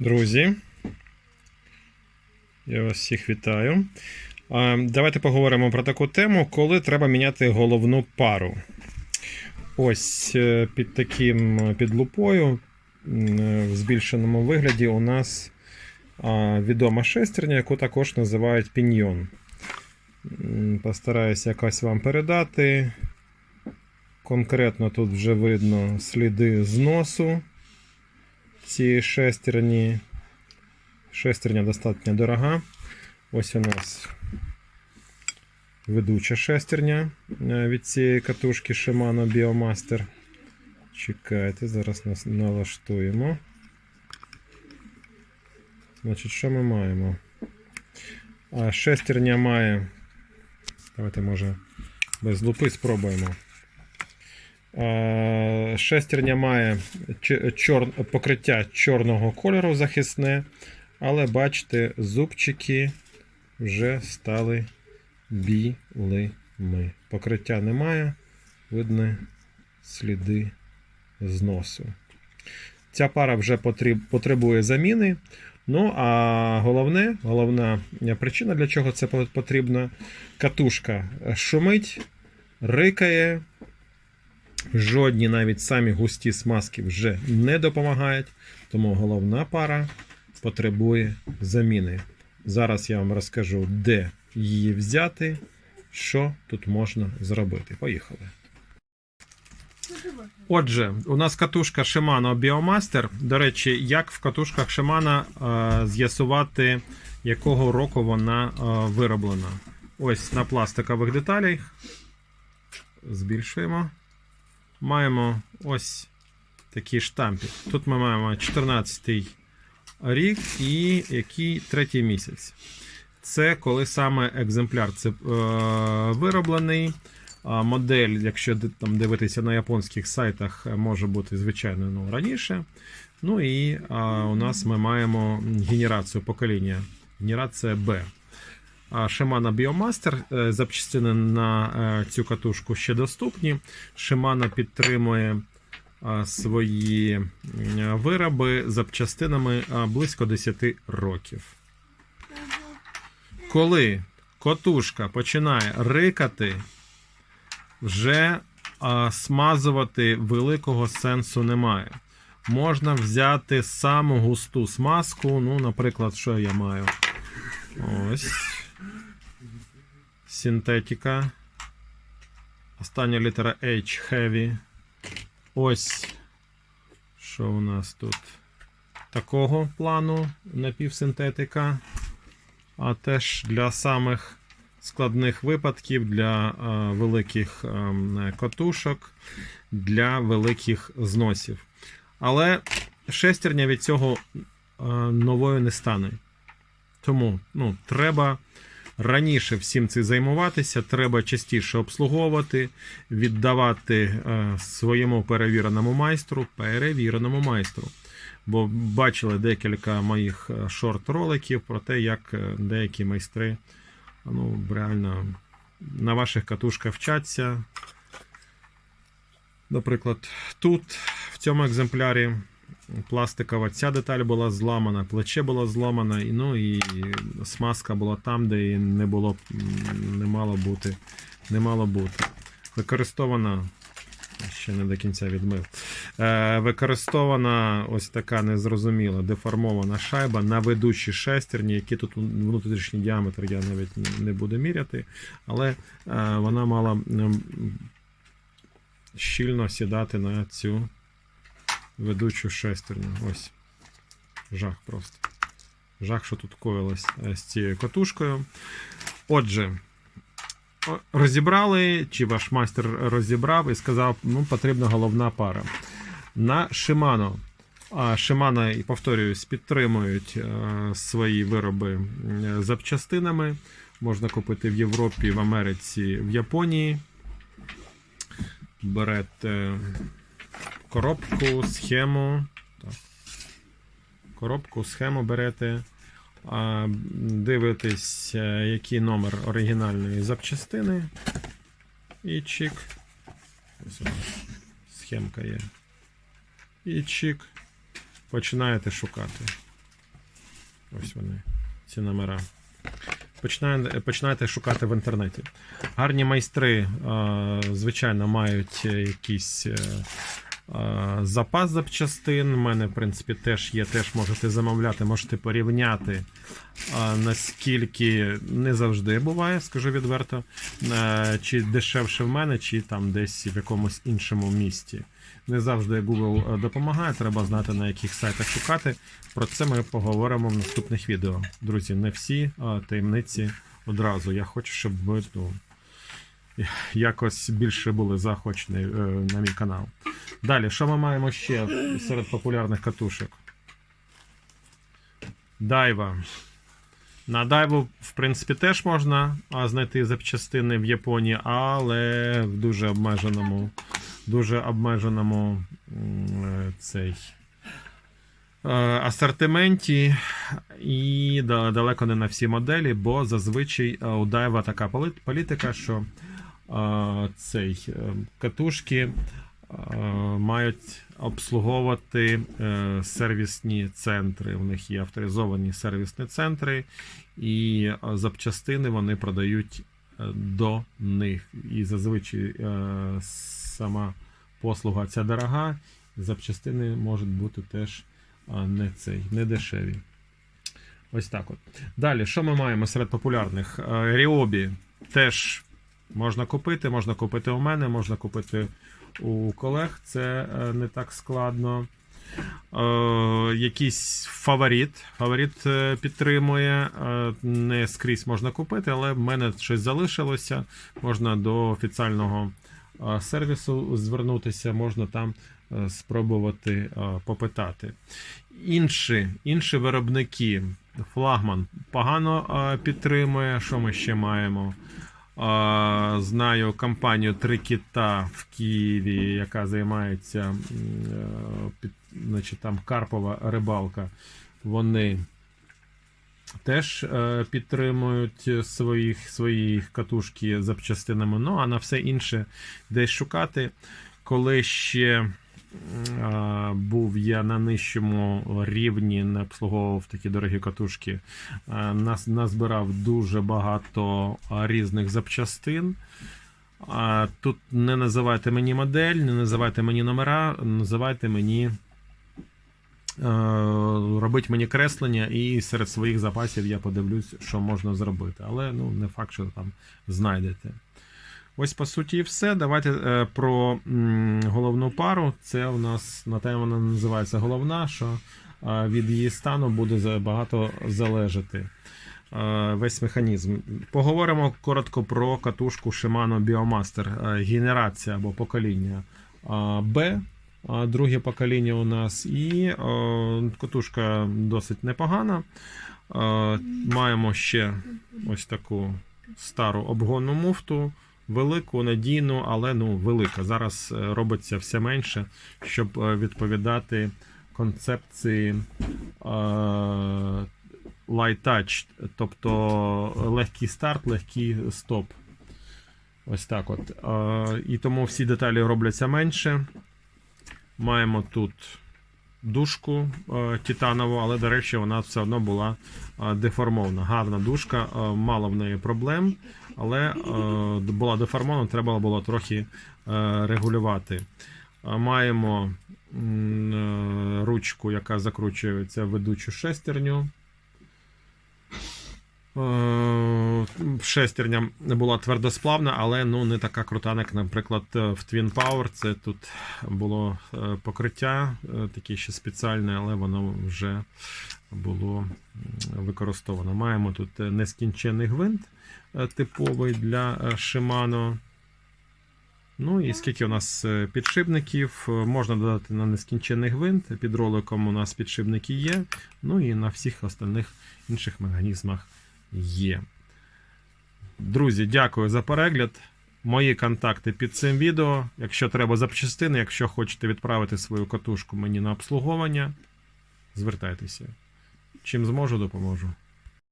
Друзі, я вас всіх вітаю. Давайте поговоримо про таку тему, коли треба міняти головну пару. Ось е, під таким під лупою е, в збільшеному вигляді у нас відома шестерня, яку також називають піньйон. Постараюся якось вам передати. Конкретно тут вже видно сліди зносу цієї шестерні. Шестерня достатньо дорога. Ось у нас ведуча шестерня е, від цієї катушки Shimano Biomaster. Чекайте, зараз нас налаштуємо. Значить, що ми маємо? А, шестерня має. Давайте, може, без лупи спробуємо. Е, Шестерня має чор... покриття чорного кольору захисне, але бачите, зубчики вже стали білими. Покриття немає, видно сліди зносу. Ця пара вже потребує заміни. Ну, а головне, головна причина, для чого це потрібно, катушка шумить, рикає. Жодні навіть самі густі смазки вже не допомагають, тому головна пара потребує заміни. Зараз я вам розкажу, де її взяти, що тут можна зробити. Поїхали. Отже, у нас катушка Shimano Biomaster. До речі, як в катушках Shimano е, з'ясувати, якого року вона е, вироблена. Ось на пластикових деталях. Збільшуємо маємо ось такі штампи. Тут ми маємо 14-й рік і який третій місяць. Це коли саме екземпляр це, е, вироблений. Модель, якщо там дивитися на японських сайтах, може бути, звичайно, ну, раніше. Ну і а, у нас ми маємо генерацію покоління. Генерація B. А Shimano Biomaster е, запчастини на е, цю катушку ще доступні. Shimano підтримує е, свої вироби запчастинами е, близько 10 років. Коли котушка починає рикати, вже смазувати великого сенсу немає. Можна взяти саму густу смазку. Ну, наприклад, що я маю? Ось. Синтетика. Остання літера H Heavy. Ось. Що у нас тут? Такого плану напівсинтетика. А теж для самих складних випадків, для е, великих е, катушок, для великих зносів. Але шестерня від цього е, новою не стане. Тому ну, треба раніше всім цим займуватися, треба частіше обслуговувати, віддавати е, своєму перевіреному майстру, перевіреному майстру. Бо бачили декілька моїх е, шорт-роликів про те, як е, деякі майстри ну, реально на ваших катушках вчаться. Наприклад, тут, в цьому екземплярі, пластикова ця деталь була зламана, плече було зламане, ну і смазка була там, де її не було, не мало бути. Не мало бути. Використована. Ще не до кінця відмив. Е, використована ось така незрозуміла деформована шайба на ведучій шестерні, які тут внутрішній діаметр я навіть не буду міряти, але е, вона мала щільно сідати на цю ведучу шестерню. Ось. Жах просто. Жах, що тут коїлось е, з цією катушкою. Отже, розібрали, чи ваш майстер розібрав і сказав, ну, потрібна головна пара. На Shimano. А Shimano, і повторююсь, підтримують е, свої вироби запчастинами. Можна купити в Європі, в Америці, в Японії. Берете коробку, схему. Так. Коробку, схему берете. Дивитесь, е, який номер оригінальної запчастини. І чик. Ось у нас схемка є. І чик. Починаєте шукати. Ось вони, ці номера. Починайте шукати в інтернеті. Гарні майстри, звичайно, мають якийсь е, е, запас запчастин. У мене, в принципі, теж є. Теж можете замовляти, можете порівняти, е, наскільки не завжди буває, скажу відверто, е, чи дешевше в мене, чи там десь в якомусь іншому місті. Не завжди Google е, допомагає, треба знати на яких сайтах шукати. Про це ми поговоримо в наступних відео. Друзі, не всі таємниці одразу. Я хочу, щоб ви якось більше були заохочені е, на мій канал. Далі, що ми маємо ще серед популярних катушок? Дайва. На дайву, в принципі, теж можна знайти запчастини в Японії, але в дуже обмеженому, дуже обмеженому е, цей е, асортименті і далеко не на всі моделі, бо зазвичай у Дайва така політика, що цей е, катушки е, мають обслуговувати е, сервісні центри. У них є авторизовані сервісні центри, і запчастини вони продають до них. І зазвичай сама послуга ця дорога, запчастини можуть бути теж не цей, не дешеві. Ось так от. Далі, що ми маємо серед популярних? Ріобі теж можна купити, можна купити у мене, можна купити у колег. Це е, не так складно. Е, якийсь фаворит. Фаворит е, підтримує. Е, не скрізь можна купити, але в мене щось залишилося. Можна до офіціального сервісу звернутися, можна там спробувати попитати. Інші, інші виробники, флагман погано підтримує. Що ми ще маємо? Знаю компанію Три кита в Києві, яка займається е, під, значить, там Карпова рибалка. Вони теж е, підтримують своїх, своїх катушки запчастинами. Ну а на все інше десь шукати. Коли ще був я на нижчому рівні, не обслуговував такі дорогі катушки, е, нас назбирав дуже багато е, різних запчастин. Тут не називайте мені модель, не називайте мені номера, називайте мені. е, Робить мені креслення, і серед своїх запасів я подивлюсь, що можна зробити. Але ну, не факт, що там знайдете. Ось по суті і все. Давайте е, про м, головну пару. Це у нас на тему вона називається головна, що е, від її стану буде багато залежати. е, Весь механізм. Поговоримо коротко про катушку Shimano Biomaster, е, генерація або покоління B, е, друге покоління у нас, і е, катушка досить непогана. Е, Маємо ще ось таку стару обгонну муфту велику, надійну, але ну велика. Зараз е, робиться все менше, щоб е, відповідати концепції е, light touch, тобто легкий старт, легкий стоп. Ось так от. І тому всі деталі робляться менше. Маємо тут дужку е, титанову, але, до речі, вона все одно була е, деформована. Гарна дужка, е, мало в неї проблем, але була деформована, треба було трохи регулювати. Маємо ручку, яка закручується в ведучу шестерню. Е, Шестерня була твердосплавна, але ну, не така крута, як, наприклад, в Twin Power. Це тут було е, покриття, е, таке ще спеціальне, але воно вже було використовано. Маємо тут е, нескінчений гвинт е, типовий для е, Shimano. Ну і скільки у нас е, підшипників, е, можна додати на нескінчений гвинт. Під роликом у нас підшипники є. Ну і на всіх остальних інших механізмах є. Друзі, дякую за перегляд. Мої контакти під цим відео. Якщо треба запчастини, якщо хочете відправити свою катушку мені на обслуговування, звертайтеся. Чим зможу, допоможу.